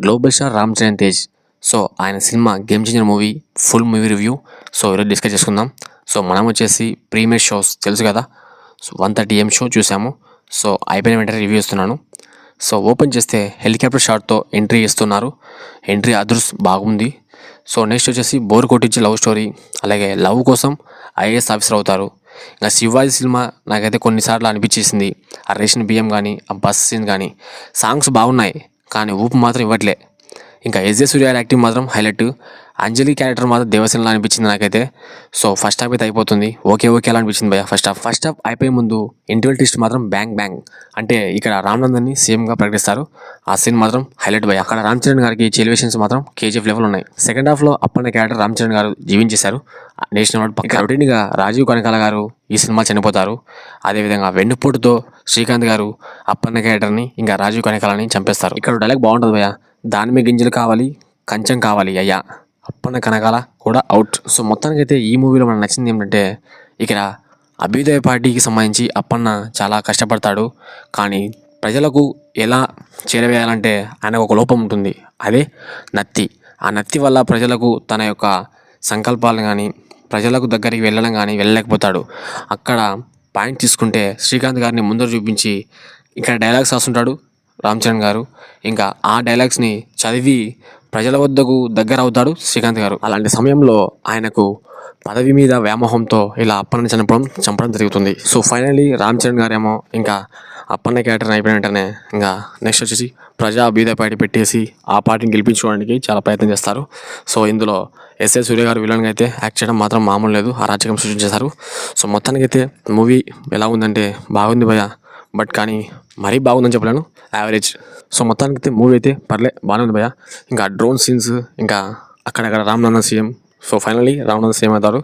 Global star Ram Charan Tej. So ఆయన cinema game changer movie full movie review so ఈరోజు discuss చేసుకుందాం. So మనం వచ్చేసి premiere shows తెలుసు కదా? So one thirty AM show చూసాము. సో అయిపోయిన వెంటనే రివ్యూ ఇస్తున్నాను. సో ఓపెన్ చేస్తే హెలికాప్టర్ షాట్తో ఎంట్రీ ఇస్తున్నారు. ఎంట్రీ అదృస్ బాగుంది. సో నెక్స్ట్ వచ్చేసి బోర్ కొట్టించే లవ్ స్టోరీ అలాగే లవ్ కోసం ఐఏఎస్ ఆఫీసర్ అవుతారు. ఇంకా శివాజీ సినిమా నాకైతే కొన్నిసార్లు అనిపించేసింది. ఆ రేషన్ బియ్యం కానీ ఆ బస్ సీన్ కానీ సాంగ్స్ బాగున్నాయి. కానీ ఊపు మాత్రం ఇవ్వట్లే. ఇంకా ఎస్జే సూర్య యాక్టింగ్ మాత్రం హైలైట్. అంజలి క్యారెక్టర్ మాత్రం దేవసేనలా అనిపించింది నాకైతే. సో ఫస్ట్ హాఫ్ అయితే అయిపోతుంది. ఓకే ఓకే అలా అనిపించింది భయ ఫస్ట్ హాఫ్ ఫస్ట్ హాఫ్ అయిపోయే ముందు ఇంటర్వెల్ టెస్ట్ మాత్రం బ్యాంగ్ బ్యాంగ్ అంటే ఇక్కడ రామ్నందన్ని సీఎంగా ప్రకటిస్తారు. ఆ సీన్ మాత్రం హైలైట్ భయ అక్కడ రామ్ చరణ్ గారికి ఎలివేషన్స్ మాత్రం కేజీఎఫ్ లెవెల్ ఉన్నాయి. సెకండ్ హాఫ్లో అప్పన్న క్యారెక్టర్ రామ్ చరణ్ గారు జీవించేశారు. నేషనల్ అవార్డు పక్క రొటీన్గా రాజీవ్ కనకాల గారు ఈ సినిమా చనిపోతారు. అదేవిధంగా వెన్నుపోటుతో శ్రీకాంత్ గారు అప్పన్న క్యారెక్టర్ని ఇంకా రాజీవ్ కనకాలని చంపేస్తారు. ఇక్కడ డైలాగ్ బాగుంటుంది భయ దానిమ్మ గింజలు కావాలి కంచం కావాలి అయ్యా. అప్పన్న కనకాల కూడా అవుట్ సో మొత్తానికి అయితే ఈ మూవీలో మనకు నచ్చింది ఏంటంటే ఇక్కడ అభ్యుదయ పార్టీకి సంబంధించి అప్పన్న చాలా కష్టపడతాడు. కానీ ప్రజలకు ఎలా చేరవేయాలంటే ఆయనకు ఒక లోపం ఉంటుంది. అదే నత్తి. ఆ నత్తి వల్ల ప్రజలకు తన యొక్క సంకల్పాలు కానీ ప్రజలకు దగ్గరికి వెళ్ళడం కానీ వెళ్ళలేకపోతాడు. అక్కడ పాయింట్ తీసుకుంటే శ్రీకాంత్ గారిని ముందర చూపించి ఇక్కడ డైలాగ్స్ రాస్తుంటాడు. రామ్ చరణ్ గారు. ఇంకా ఆ డైలాగ్స్ని చదివి ప్రజల వద్దకు దగ్గర అవుతాడు శ్రీకాంత్ గారు. అలాంటి సమయంలో ఆయనకు పదవి మీద వ్యామోహంతో ఇలా అప్పన్న చనిపోవడం చంపడం జరుగుతుంది. సో ఫైనలీ రామ్ చరణ్ గారేమో ఇంకా అప్పన్న క్యారెక్టర్ అయిపోయిన వెంటనే ఇంకా నెక్స్ట్ వచ్చేసి ప్రజా బీద పార్టీ పెట్టేసి ఆ పార్టీని గెలిపించుకోవడానికి చాలా ప్రయత్నం చేస్తారు. సో ఇందులో ఎస్ఏ సూర్య గారు విలన్గా అయితే యాక్ట్ చేయడం మాత్రం మామూలు లేదు. అరాచకం సృష్టించేశారు. సో మొత్తానికైతే మూవీ ఎలా ఉందంటే బాగుంది భయ బట్ కానీ మరీ బాగుందని చెప్పలేను. యావరేజ్ సో మొత్తానికి అయితే మూవీ అయితే పర్లే బాగానే ఉంది భయ ఇంకా డ్రోన్ సీన్స్ ఇంకా అక్కడక్కడ Ramnandan CM. So finally Ramnandan CM అవుతారు